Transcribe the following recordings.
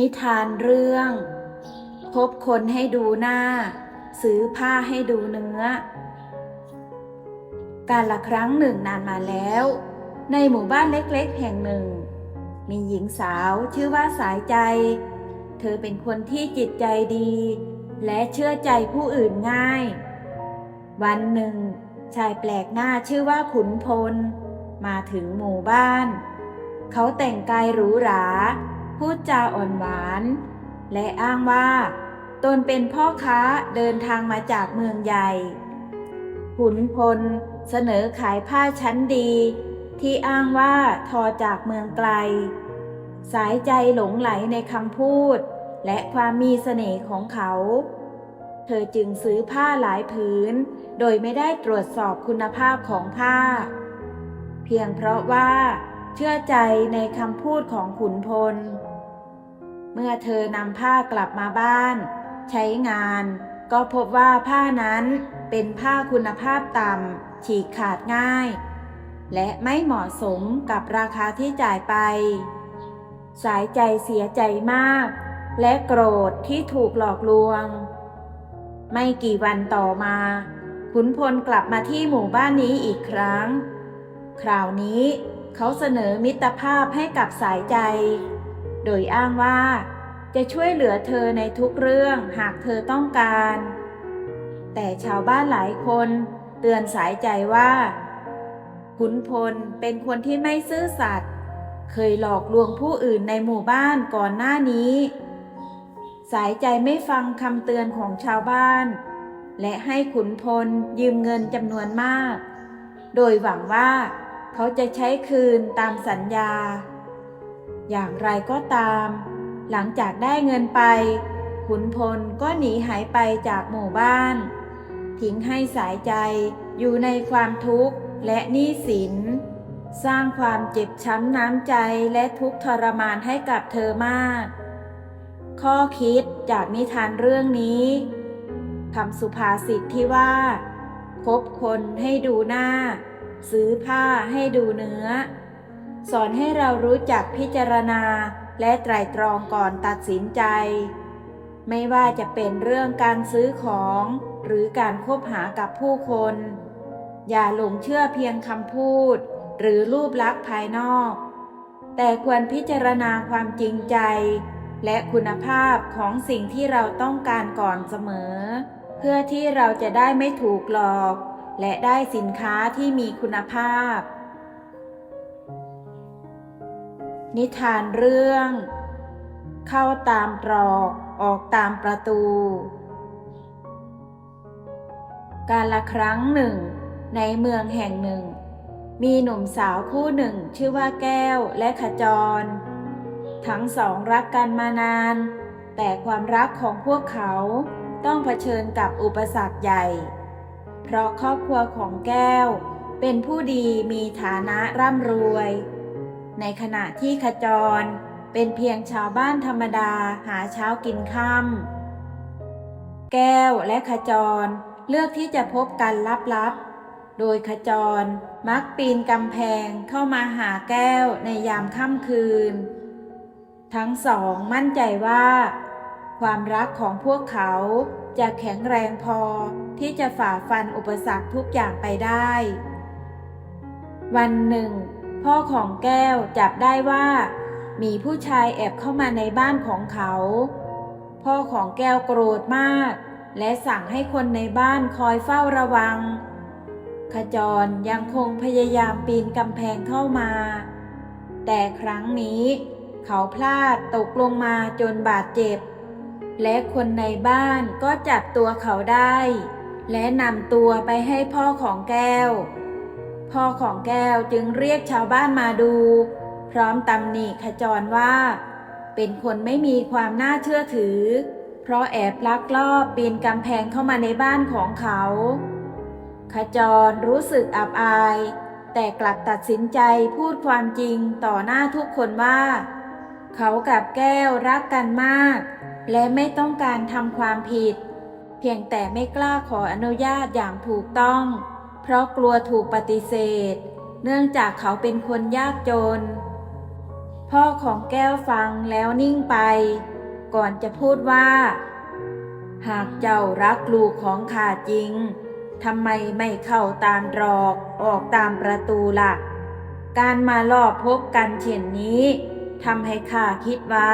นิทานเรื่อง พบคนให้ดูหน้า ซื้อผ้าให้ดูเนื้อ การละครั้งหนึ่งนานมาแล้ว ในหมู่บ้านเล็กๆ แห่งหนึ่ง มีหญิงสาวชื่อว่าสายใจ เธอเป็นคนที่จิตใจดี และเชื่อใจผู้อื่นง่าย วันหนึ่ง ชายแปลกหน้าชื่อว่าขุนพล มาถึงหมู่บ้าน เขาแต่งกายหรูหรา พูดจาอ่อนหวาน และอ้างว่า ตนเป็นพ่อค้าเดินทางมาจากเมืองใหญ่ ขุนพลเสนอขายผ้าชั้นดี ที่อ้างว่าทอจากเมืองไกล สายใจหลงไหลในคำพูด และความมีเสน่ห์ของเขา เธอจึงซื้อผ้าหลายผืน โดยไม่ได้ตรวจสอบคุณภาพของผ้า เพียงเพราะว่าเชื่อใจในคำพูดของขุนพล เมื่อเธอนำผ้ากลับมาบ้าน ใช้งาน ก็พบว่าผ้านั้นเป็นผ้าคุณภาพต่ำฉีกขาดง่าย และไม่เหมาะสมกับราคาที่จ่ายไป สายใจเสียใจมาก และโกรธที่ถูกหลอกลวง ไม่กี่วันต่อมาขุนพลกลับมาที่หมู่บ้านนี้อีกครั้ง คราวนี้เขาเสนอมิตรภาพให้กับสายใจ โดยอ้างว่า จะช่วยเหลือเธอในทุกเรื่องหากเธอต้องการ แต่ชาวบ้านหลายคนเตือนสายใจว่าขุนพลเป็นคนที่ไม่ซื่อสัตย์เคยหลอกลวงผู้อื่นในหมู่บ้านก่อนหน้านี้ สายใจไม่ฟังคำเตือนของชาวบ้าน และให้ขุนพลยืมเงินจำนวนมาก โดยหวังว่าเขาจะใช้คืนตามสัญญา อย่างไรก็ตาม หลังจากได้เงินไป ขุนพลก็หนีหายไปจากหมู่บ้าน ทิ้งให้สายใจอยู่ในความทุกข์และหนี้สิน สร้างความเจ็บช้ำน้ำใจและทุกข์ทรมานให้กับเธอมาก ข้อคิดจากนิทานเรื่องนี้คำสุภาษิตที่ว่า คบคนให้ดูหน้า ซื้อผ้าให้ดูเนื้อ สอนให้เรารู้จักพิจารณาและไตรตรองก่อนตัดสินใจ ไม่ว่าจะเป็นเรื่องการซื้อของ หรือการคบหากับผู้คน อย่าหลงเชื่อเพียงคำพูด หรือรูปลักษณ์ภายนอก แต่ควรพิจารณาความจริงใจ และคุณภาพของสิ่งที่เราต้องการก่อนเสมอ เพื่อที่เราจะได้ไม่ถูกหลอก และได้สินค้าที่มีคุณภาพ นิทานเรื่อง เข้าตามตรอกออกตามประตู การละครั้งหนึ่ง ในเมืองแห่งหนึ่ง มีหนุ่มสาวคู่หนึ่งชื่อว่าแก้วและขจร ทั้งสองรักกันมานาน แต่ความรักของพวกเขาต้องเผชิญกับอุปสรรคใหญ่ เพราะครอบครัวของแก้วเป็นผู้ดีมีฐานะร่ำรวย ในขณะที่ขจร เป็นเพียงชาวบ้านธรรมดาหาเช้ากินค่ำแก้วและขจรเลือกที่จะพบกันลับๆ โดยขจรมักปีนกำแพงเข้ามาหาแก้วในยามค่ำคืน ทั้งสองมั่นใจว่า ความรักของพวกเขาจะแข็งแรงพอที่จะฝ่าฟันอุปสรรคทุกอย่างไปได้ วันหนึ่ง พ่อของแก้วจับได้ว่า มีผู้ชายแอบเข้ามาในบ้านของเขา พ่อของแก้วโกรธมาก และสั่งให้คนในบ้านคอยเฝ้าระวัง ขจรยังคงพยายามปีนกำแพงเข้ามา แต่ครั้งนี้เขาพลาดตกลงมาจนบาดเจ็บ และคนในบ้านก็จับตัวเขาได้ และนำตัวไปให้พ่อของแก้ว พ่อของแก้วจึงเรียกชาวบ้านมาดู พร้อมตำหนิขจรว่า เป็นคนไม่มีความน่าเชื่อถือ เพราะแอบลักลอบปีนกำแพงเข้ามาในบ้านของเขา ขจรรู้สึกอับอาย แต่กลับตัดสินใจพูดความจริงต่อหน้าทุกคนว่า เขากับแก้วรักกันมาก และไม่ต้องการทำความผิด เพียงแต่ไม่กล้าขออนุญาตอย่างถูกต้อง เพราะกลัวถูกปฏิเสธ เนื่องจากเขาเป็นคนยากจน พ่อของแก้วฟังแล้วนิ่งไป ก่อนจะพูดว่า หากเจ้ารักลูกของข้าจริงทำไมไม่เข้าตามรอกออกตามประตูล่ะ การมาลอบพบกันเช่นนี้ทำให้ข้าคิดว่า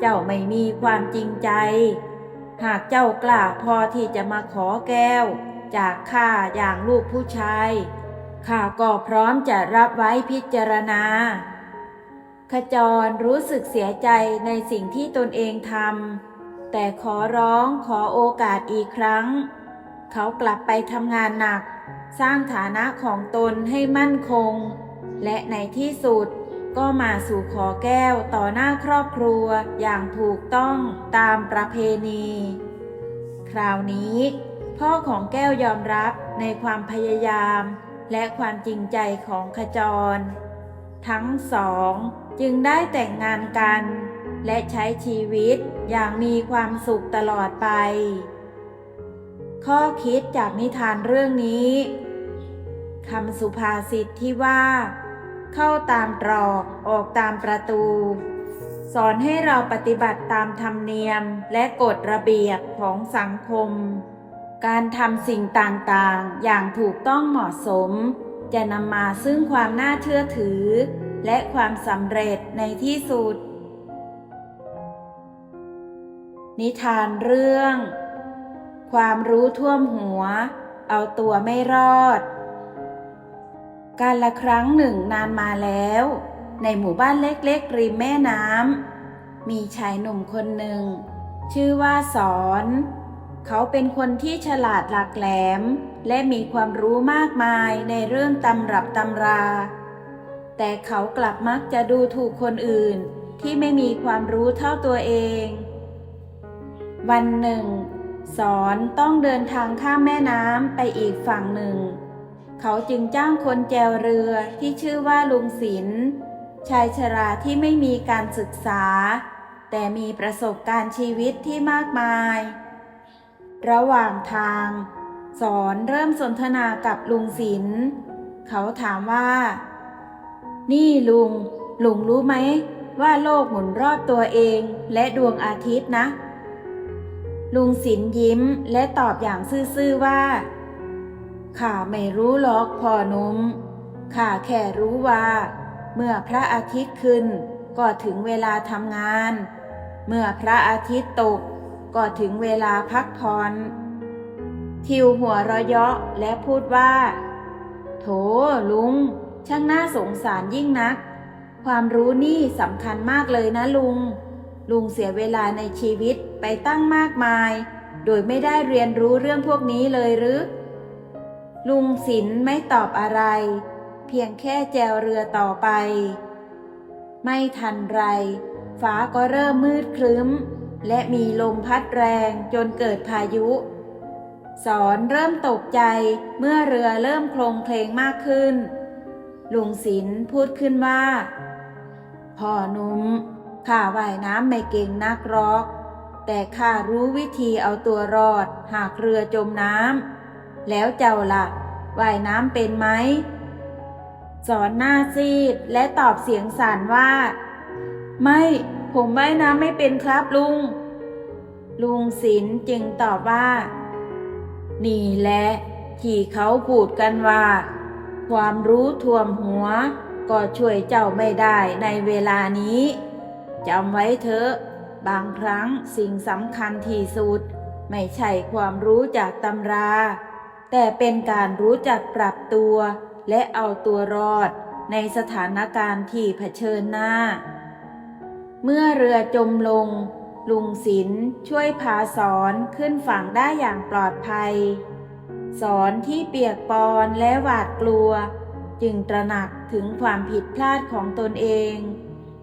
เจ้าไม่มีความจริงใจ หากเจ้ากล้าพอที่จะมาขอแก้ว จากข้าอย่างลูกผู้ชายข้าก็พร้อมจะรับไว้พิจารณา ขจรรู้สึกเสียใจในสิ่งที่ตนเองทำแต่ขอร้องขอโอกาสอีกครั้ง เขากลับไปทำงานหนัก สร้างฐานะของตนให้มั่นคง และในที่สุดก็มาสู่ขอแก้วต่อหน้าครอบครัวอย่างถูกต้องตามประเพณี คราวนี้ พ่อของแก้วยอมรับในความพยายาม และความจริงใจของขจร ทั้งสองจึงได้แต่งงานกัน และใช้ชีวิตอย่างมีความสุขตลอดไป ข้อคิดจากนิทานเรื่องนี้คำสุภาษิตที่ว่า เข้าตามตรอกออกตามประตู สอนให้เราปฏิบัติตามธรรมเนียมและกฎระเบียบของสังคม การทำสิ่งต่างๆ อย่างถูกต้องเหมาะสม จะนำมาซึ่งความน่าเชื่อถือ และความสำเร็จในที่สุด นิทานเรื่อง ความรู้ท่วมหัว เอาตัวไม่รอด การละครั้งหนึ่งนานมาแล้ว ในหมู่บ้านเล็กๆ ริมแม่น้ำมีชายหนุ่มคนหนึ่ง ชื่อว่าสอน เขาเป็นคนที่ฉลาดหลักแหลม และมีความรู้มากมายในเรื่องตำรับตำรา แต่เขากลับมักจะดูถูกคนอื่นที่ไม่มีความรู้เท่าตัวเอง วันหนึ่ง สอนต้องเดินทางข้ามแม่น้ำไปอีกฝั่งหนึ่ง เขาจึงจ้างคนแจวเรือที่ชื่อว่าลุงศิลป์ชายชราที่ไม่มีการศึกษา แต่มีประสบการณ์ชีวิตที่มากมาย ระหว่างทาง สอนเริ่มสนทนากับลุงศิลป์เขาถามว่า นี่ลุง ลุงรู้ไหม ว่าโลกหมุนรอบตัวเองและดวงอาทิตย์นะ ลุงศิลป์ยิ้มและตอบอย่างซื่อๆว่าข้าไม่รู้หรอกพ่อนุ่มข้าแค่รู้ว่า เมื่อพระอาทิตย์ขึ้น ก็ถึงเวลาทำงาน เมื่อพระอาทิตย์ตก ก็ถึงเวลาพักผ่อน ทิวหัวเราะเยาะและพูดว่า โถลุง ช่างน่าสงสารยิ่งนัก ความรู้นี่สำคัญมากเลยนะลุง ลุงเสียเวลาในชีวิตไปตั้งมากมาย โดยไม่ได้เรียนรู้เรื่องพวกนี้เลยหรือ ลุงศิลป์ไม่ตอบอะไร เพียงแค่แจวเรือต่อไป ไม่ทันไร ฟ้าก็เริ่มมืดครึ้ม และมีลมพัดแรงจนเกิดพายุ สอนเริ่มตกใจเมื่อเรือเริ่มโคลงเพลงมากขึ้น ลุงศิลป์พูดขึ้นว่า พ่อนุ่มข้าว่ายน้ำไม่เก่งนักรอก แต่ข้ารู้วิธีเอาตัวรอดหากเรือจมน้ำแล้วเจ้าล่ะว่ายน้ำเป็นไหมสอนหน้าซีดและตอบเสียงสั่นว่า ไม่ ผมว่ายน้ำไม่เป็นครับลุง ลุงศิลป์จึงตอบว่า นี่แหละที่เขาพูดกันว่า ความรู้ท่วมหัว ก็ช่วยเจ้าไม่ได้ในเวลานี้จำไว้เถอะ บางครั้งสิ่งสำคัญที่สุด ไม่ใช่ความรู้จากตำรา แต่เป็นการรู้จักปรับตัว และเอาตัวรอดในสถานการณ์ที่เผชิญหน้า เมื่อเรือจมลง ลุงศิลป์ช่วยพาสอนขึ้นฝั่งได้อย่างปลอดภัย สอนที่เปียกปอนและหวาดกลัว จึงตระหนักถึงความผิดพลาดของตนเอง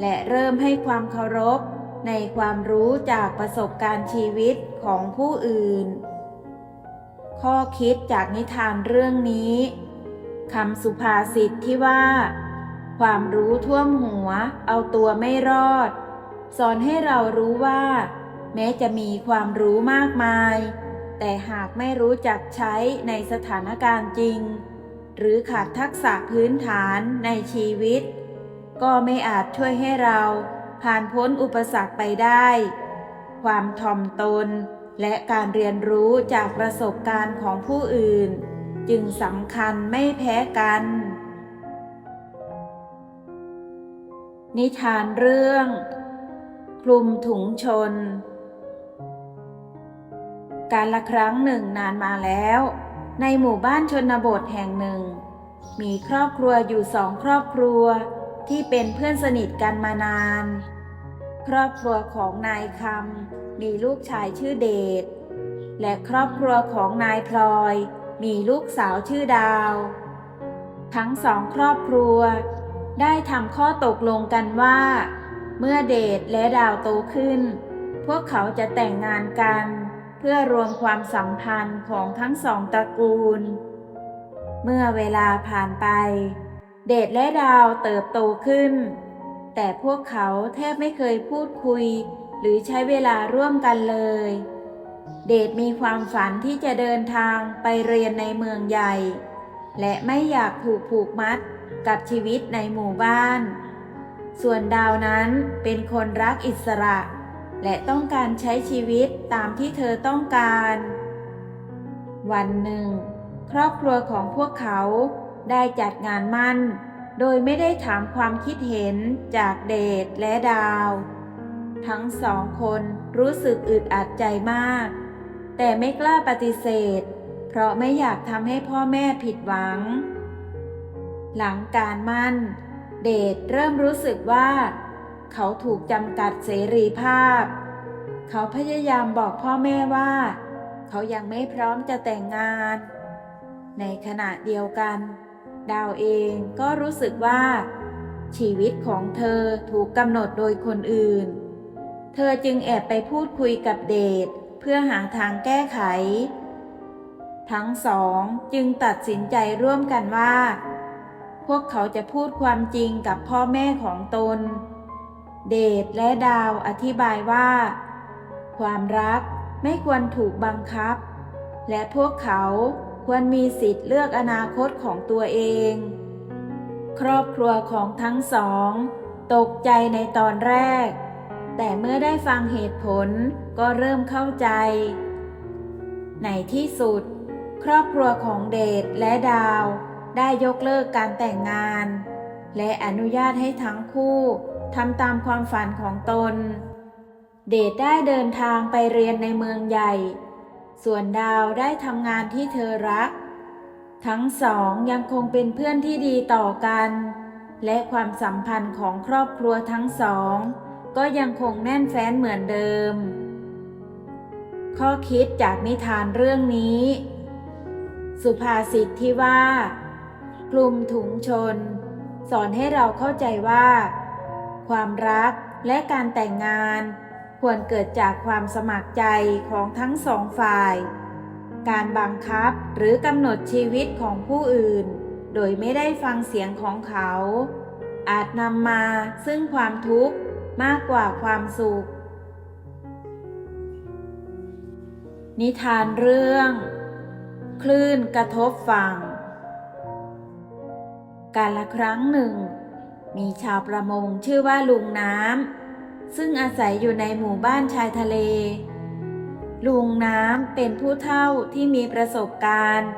และเริ่มให้ความเคารพในความรู้จากประสบการณ์ชีวิตของผู้อื่น ข้อคิดจากนิทานเรื่องนี้คำสุภาษิตที่ว่า ความรู้ท่วมหัวเอาตัวไม่รอด สอนให้เรารู้ว่า แม้จะมีความรู้มากมาย แต่หากไม่รู้จักใช้ในสถานการณ์จริง หรือขาดทักษะพื้นฐานในชีวิต ก็ไม่อาจช่วยให้เราผ่านพ้นอุปสรรคไปได้ ความถ่อมตนและการเรียนรู้จากประสบการณ์ของผู้อื่น จึงสำคัญไม่แพ้กัน นิทานเรื่อง คลุมถุงชน การละครั้งหนึ่งนานมาแล้ว ในหมู่บ้านชนบทแห่งหนึ่ง มีครอบครัวอยู่สองครอบครัวที่เป็นเพื่อนสนิทกันมานาน ครอบครัวของนายคำมีลูกชายชื่อเดชและครอบครัวของนายพลอย มีลูกสาวชื่อดาว ทั้งสองครอบครัว ได้ทำข้อตกลงกันว่า เมื่อเดชและดาวโตขึ้น พวกเขาจะแต่งงานกัน เพื่อรวมความสัมพันธ์ของทั้งสองตระกูล เมื่อเวลาผ่านไป เดชและดาวเติบโตขึ้น แต่พวกเขาแทบไม่เคยพูดคุย หรือใช้เวลาร่วมกันเลย เดชมีความฝันที่จะเดินทางไปเรียนในเมืองใหญ่ และไม่อยากถูกผูกมัดกับชีวิตในหมู่บ้าน ส่วนดาวนั้นเป็นคนรักอิสระ และต้องการใช้ชีวิตตามที่เธอต้องการ วันหนึ่ง ครอบครัวของพวกเขาได้จัดงานมั่น โดยไม่ได้ถามความคิดเห็นจากเดชและดาว ทั้งสองคนรู้สึกอึดอัดใจมาก แต่ไม่กล้าปฏิเสธ เพราะไม่อยากทำให้พ่อแม่ผิดหวัง หลังการมั่น เดชเริ่มรู้สึกว่า เขาถูกจำกัดเสรีภาพ เขาพยายามบอกพ่อแม่ว่า เขายังไม่พร้อมจะแต่งงาน ในขณะเดียวกัน ดาวเองก็รู้สึกว่า ชีวิตของเธอถูกกำหนดโดยคนอื่น เธอจึงแอบไปพูดคุยกับเดชเพื่อหาทางแก้ไข ทั้งสองจึงตัดสินใจร่วมกันว่า พวกเขาจะพูดความจริงกับพ่อแม่ของตน เดชและดาวอธิบายว่า ความรักไม่ควรถูกบังคับ และพวกเขาควรมีสิทธิ์เลือกอนาคตของตัวเอง ครอบครัวของทั้งสอง ตกใจในตอนแรก แต่เมื่อได้ฟังเหตุผลก็เริ่มเข้าใจ ในที่สุด ครอบครัวของเดชและดาว ได้ยกเลิกการแต่งงาน และอนุญาตให้ทั้งคู่ทำตามความฝันของตน เดชได้เดินทางไปเรียนในเมืองใหญ่ ส่วนดาวได้ทำงานที่เธอรัก ทั้งสองยังคงเป็นเพื่อนที่ดีต่อกัน และความสัมพันธ์ของครอบครัวทั้งสอง ก็ยังคงแน่นแฟ้นเหมือนเดิม ข้อคิดจากนิทานเรื่องนี้ สุภาษิตที่ว่า คลุมถุงชน สอนให้เราเข้าใจว่า ความรักและการแต่งงาน ควรเกิดจากความสมัครใจของทั้งสองฝ่าย การบังคับหรือกำหนดชีวิตของผู้อื่น โดยไม่ได้ฟังเสียงของเขา อาจนำมาซึ่งความทุกข์มากกว่าความสุข นิทานเรื่อง คลื่นกระทบฝั่ง การละครั้งหนึ่ง มีชาวประมงชื่อว่าลุงน้ำซึ่งอาศัยอยู่ในหมู่บ้านชายทะเล ลุงน้ำเป็นผู้เฒ่าที่มีประสบการณ์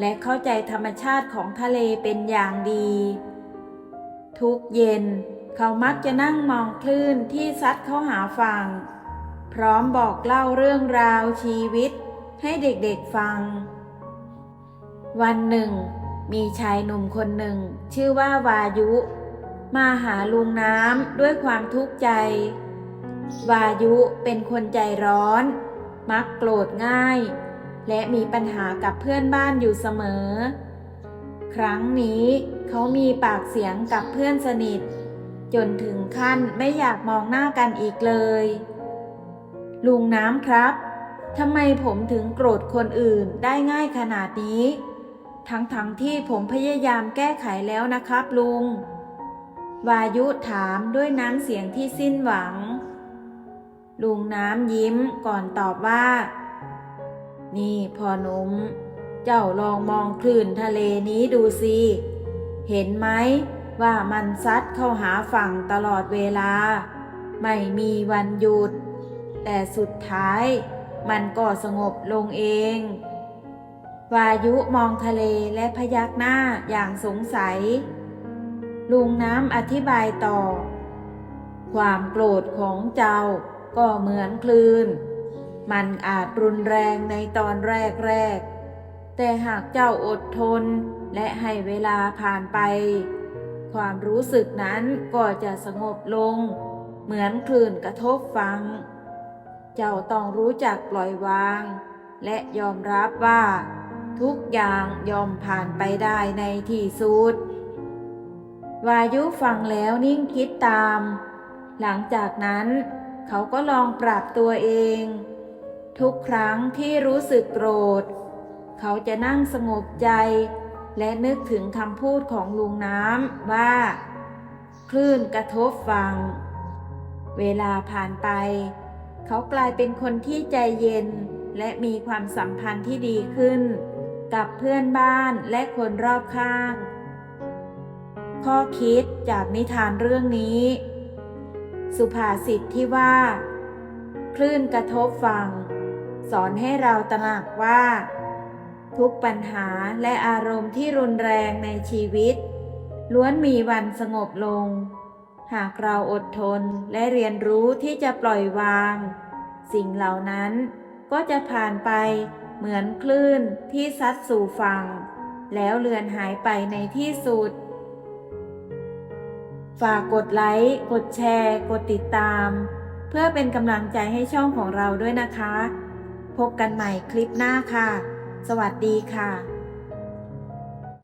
และเข้าใจธรรมชาติของทะเลเป็นอย่างดี ทุกเย็นเขามักจะนั่งมองคลื่นที่ซัดเข้าหาฝั่ง พร้อมบอกเล่าเรื่องราวชีวิตให้เด็กๆฟัง วันหนึ่ง มีชายหนุ่มคนหนึ่ง ชื่อว่าวายุ มาหาลุงน้ำด้วยความทุกข์ใจ วายุเป็นคนใจร้อน มักโกรธง่าย และมีปัญหากับเพื่อนบ้านอยู่เสมอ ครั้งนี้เขามีปากเสียงกับเพื่อนสนิท จนถึงขั้นไม่อยากมองหน้ากันอีกเลย ลุงน้ำครับทำไมผมถึงโกรธคนอื่นได้ง่ายขนาดนี้ ทั้งๆทที่ผมพยายามแก้ไขแล้วนะครับลุง วายุถามด้วยน้ำเสียงที่สิ้นหวัง ลุงน้ำยิ้มก่อนตอบว่า นี่พ่อหนุ่มเจ้าลองมองคลื่นทะเลนี้ดูสิเห็นไหมว่ามันซัดเข้าหาฝั่งตลอดเวลา ไม่มีวันหยุด แต่สุดท้ายมันก็สงบลงเอง วายุมองทะเลและพยักหน้าอย่างสงสัย ลุงน้ำอธิบายต่อ ความโกรธของเจ้าก็เหมือนคลื่น มันอาจรุนแรงในตอนแรกๆ แต่หากเจ้าอดทนและให้เวลาผ่านไป ความรู้สึกนั้นก็จะสงบลง เหมือนคลื่นกระทบฟัง เจ้าต้องรู้จักปล่อยวาง และยอมรับว่า ทุกอย่างยอมผ่านไปได้ในที่สุด วายุฟังแล้วนิ่งคิดตาม หลังจากนั้นเขาก็ลองปรับตัวเอง ทุกครั้งที่รู้สึกโกรธ เขาจะนั่งสงบใจ และนึกถึงคำพูดของลุงน้ำว่า คลื่นกระทบฟัง เวลาผ่านไป เขากลายเป็นคนที่ใจเย็นและมีความสัมพันธ์ที่ดีขึ้น กับเพื่อนบ้านและคนรอบข้าง ข้อคิดจากนิทานเรื่องนี้ สุภาษิตที่ว่า คลื่นกระทบฟังสอนให้เราตระหนักว่า ทุกปัญหาและอารมณ์ที่รุนแรงในชีวิต ล้วนมีวันสงบลง หากเราอดทนและเรียนรู้ที่จะปล่อยวาง สิ่งเหล่านั้นก็จะผ่านไป เหมือนคลื่นที่ซัดสู่ฝั่ง แล้วเลือนหายไปในที่สุด ฝากกดไลค์ กดแชร์ กดติดตาม เพื่อเป็นกำลังใจให้ช่องของเราด้วยนะคะ พบกันใหม่คลิปหน้าค่ะ สวัสดีค่ะ